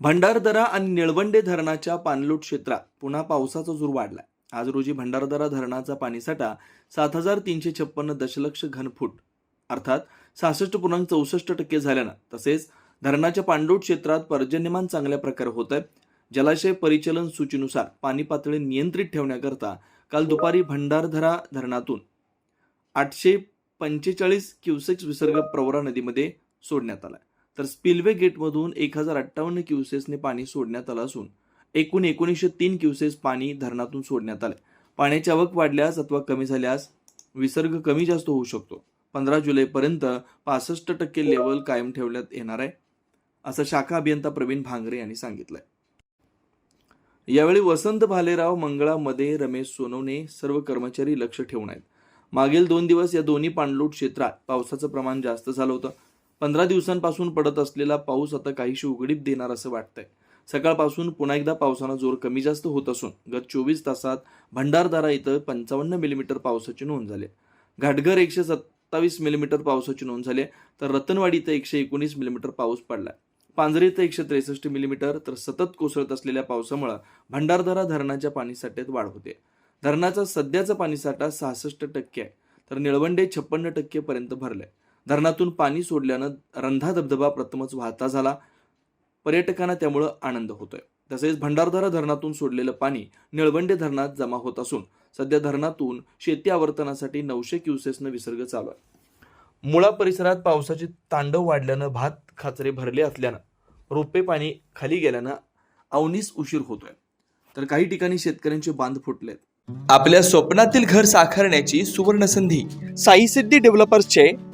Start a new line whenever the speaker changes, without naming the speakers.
भंडारदरा आणि निळवंडे धरणाच्या पाणलोट क्षेत्रात पुन्हा पावसाचा जोर वाढलाय. आज रोजी भंडारदरा धरणाचा पाणीसाठा सात हजार तीनशे छप्पन्न दशलक्ष घनफूट अर्थात सहासष्ट पूर्णांक चौसष्ट टक्के झाल्यानं. तसेच धरणाच्या पाणलोट क्षेत्रात पर्जन्यमान चांगल्या प्रकारे होत आहे जलाशय परिचलन सूचीनुसार पाणी पातळी नियंत्रित ठेवण्याकरता काल दुपारी भंडारधरा धरणातून आठशे पंचेचाळीस क्युसेक्स विसर्ग प्रवरा नदीमध्ये सोडण्यात आला तर स्पिलवे गेटमधून एक हजार अठ्ठावन्न क्युसेसने पाणी सोडण्यात आलं असून एकूण एकोणीसशे तीन क्युसेस पाणी धरणातून सोडण्यात आले. पाण्याची आवक वाढल्यास अथवा कमी झाल्यास विसर्ग कमी जास्त होऊ शकतो. पंधरा जुलैपर्यंत पासष्ट टक्के लेवल कायम ठेवण्यात येणार आहे असं शाखा अभियंता प्रवीण भांगरे यांनी सांगितलंय. यावेळी वसंत भालेराव मंगळामध्ये रमेश सोनवणे सर्व कर्मचारी लक्ष ठेवून आहेत. मागील दोन दिवस या दोन्ही पाणलोट क्षेत्रात पावसाचं प्रमाण जास्त झालं होतं. पंधरा दिवसांपासून पडत असलेला पाऊस आता काहीशी उघडीप देणार असं वाटतंय. सकाळपासून पुन्हा एकदा पावसानं जोर कमी जास्त होत असून गत चोवीस तासात भंडारदारा इथं पंचावन्न मिलीमीटर पावसाची नोंद झाली घाटघर एकशे सत्तावीस मिलीमीटर पावसाची नोंद झाली तर रतनवाडी इथं एकशे एकोणीस मिलीमीटर पाऊस पडला पांजरे इथं एकशे त्रेसष्ट मिलीमीटर तर सतत कोसळत असलेल्या पावसामुळे भंडारदारा धरणाच्या पाणीसाठ्यात वाढ होते धरणाचा सध्याचा पाणीसाठा सहासष्ट टक्के आहे तर निळवंडे छप्पन्न टक्के पर्यंत भरलाय. धरणातून पाणी सोडल्यानं रंधा धबधबा प्रथमच वाहता झाला. पर्यटकांना त्यामुळं आनंद होतोय. तसेच भंडारदरा धरणातून सोडलेलं पाणी निळवंडे धरणात जमा होत असून सध्या धरणातून शेती आवर्तनासाठी नऊशे क्युसेसनं विसर्ग चालू आहे. मुळा परिसरात पावसाचे तांडव वाढल्यानं भात खाचरे भरले असल्यानं रोपे पाणी खाली गेल्यानं अवनीस उशीर होतोय. तर काही ठिकाणी शेतकऱ्यांचे बांध फुटलेत. आपल्या स्वप्नातील घर साकारण्याची सुवर्ण संधी साई सिद्धी डेव्हलपर्सचे